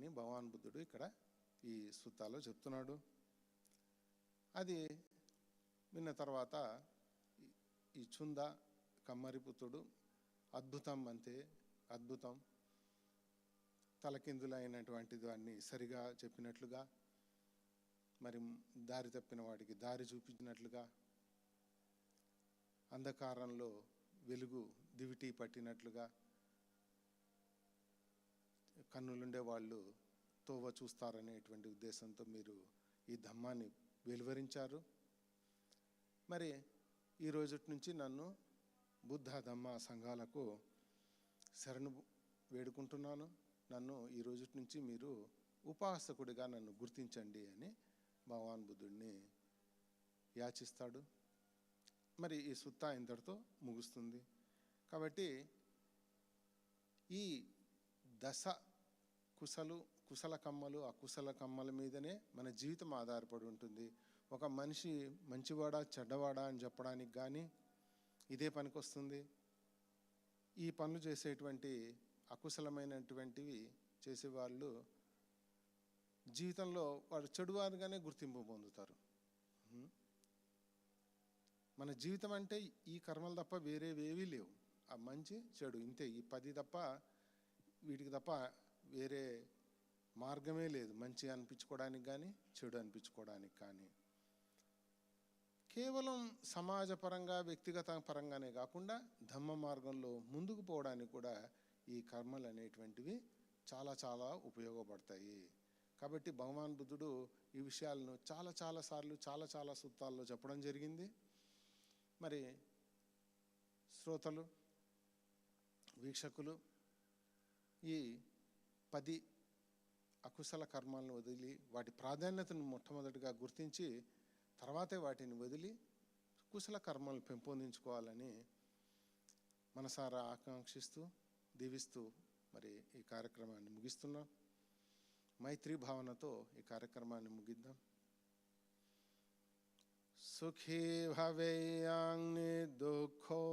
అని భగవాన్ బుద్ధుడు ఇక్కడ ఈ సుత్తాలో చెప్తున్నాడు. అది విన్న తర్వాత ఈ- ఈ చుంద కమ్మరిపుత్రుడు అద్భుతం అంతే అద్భుతం. తలకిందులైనటువంటి దాన్ని సరిగా చెప్పినట్లుగా మరి దారి తప్పిన వాడికి దారి చూపించినట్లుగా అంధకారంలో వెలుగు దివిటి పట్టినట్లుగా కన్నులుండే వాళ్ళు తోవ చూస్తారనేటువంటి ఉద్దేశంతో మీరు ఈ ధమ్మాన్ని వెలువరించారు. మరి ఈ రోజు నుంచి నన్ను బుద్ధ ధమ్మ సంఘాలకు శరణు వేడుకుంటున్నాను. నన్ను ఈ రోజు నుంచి మీరు ఉపాసకుడిగా నన్ను గుర్తించండి అని భగవాన్ బుద్ధుడిని యాచిస్తాడు. మరి ఈ సుత్తా ఇంతటితో ముగుస్తుంది. కాబట్టి ఈ దశ కుశలు కుశల కమ్మలు అకుశల కమ్మల మీదనే మన జీవితం ఆధారపడి ఉంటుంది. ఒక మనిషి మంచివాడా చెడ్డవాడా అని చెప్పడానికి కానీ ఇదే పనికొస్తుంది ఈ పనులు చేసేటువంటి అకుశలమైనటువంటివి చేసేవాళ్ళు జీవితంలో వాడు చెడువారుగానే గుర్తింపు పొందుతారు. మన జీవితం అంటే ఈ కర్మలు తప్ప వేరేవేవీ లేవు. ఆ మంచి చెడు ఇంతే. ఈ పది తప్ప వీటికి తప్ప వేరే మార్గమే లేదు. మంచి అనిపించుకోవడానికి కానీ చెడు అనిపించుకోవడానికి కానీ. కేవలం సమాజపరంగా వ్యక్తిగత పరంగానే కాకుండా ధమ్మ మార్గంలో ముందుకు పోవడానికి కూడా ఈ కర్మలు అనేటువంటివి చాలా చాలా ఉపయోగపడతాయి. కాబట్టి భగవాన్ బుద్ధుడు ఈ విషయాలను చాలా చాలా సార్లు చాలా చాలా సూత్రాల్లో చెప్పడం జరిగింది. మరి శ్రోతలు వీక్షకులు ఈ పది అకుశల కర్మాలను వదిలి వాటి ప్రాధాన్యతను మొట్టమొదటిగా గుర్తించి తర్వాతే వాటిని వదిలి కుశల కర్మలు పెంపొందించుకోవాలని మనసారా ఆకాంక్షిస్తూ దీవిస్తూ మరి ఈ కార్యక్రమాన్ని ముగిస్తున్నాం. మైత్రి భావనతో ఈ కార్యక్రమాన్ని ముగిద్దాం. సుఖీ భవేయాంగి దుఃఖో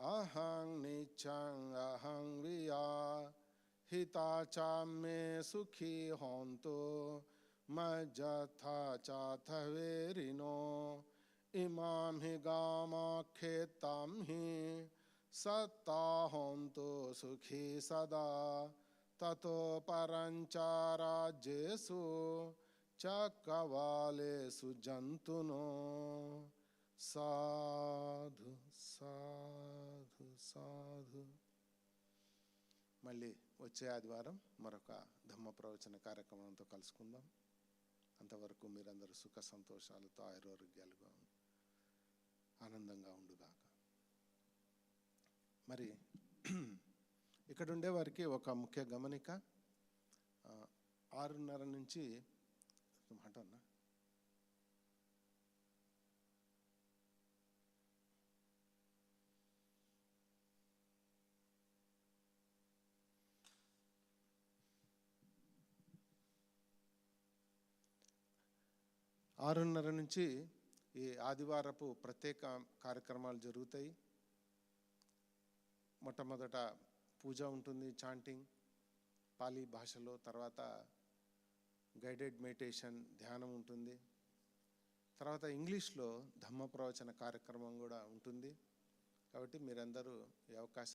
అహం అహాంగ్ వి हिताचां मे सुखी हौन्तु मज्जथा चाथवेरिनो इमां हि गामाख्येतां हि सत्ता हौन्तु, सुखी सदा। ततो परञ्चाराज्येषु च कवालेषु जन्तुनो। साधु साधु साधु। మళ్ళీ వచ్చే ఆదివారం మరొక ధమ్మ ప్రవచన కార్యక్రమంతో కలుసుకుందాం. అంతవరకు మీరందరూ సుఖ సంతోషాలతో ఆయురోగ్యాలుగా ఆనందంగా ఉండుగాక. మరి ఇక్కడ ఉండేవారికి ఒక ముఖ్య గమనిక ఆరున్నర నుంచి మాట ఆరున్నర నుంచి ఈ ఆదివారపు ప్రత్యేక కార్యక్రమాలు జరుగుతాయి. మొట్టమొదట పూజ ఉంటుంది చాంటింగ్ పాలీ భాషలో తర్వాత గైడెడ్ మెడిటేషన్ ధ్యానం ఉంటుంది. తర్వాత ఇంగ్లీష్లో ధమ్మ ప్రవచన కార్యక్రమం కూడా ఉంటుంది. కాబట్టి మీరందరూ ఈ అవకాశం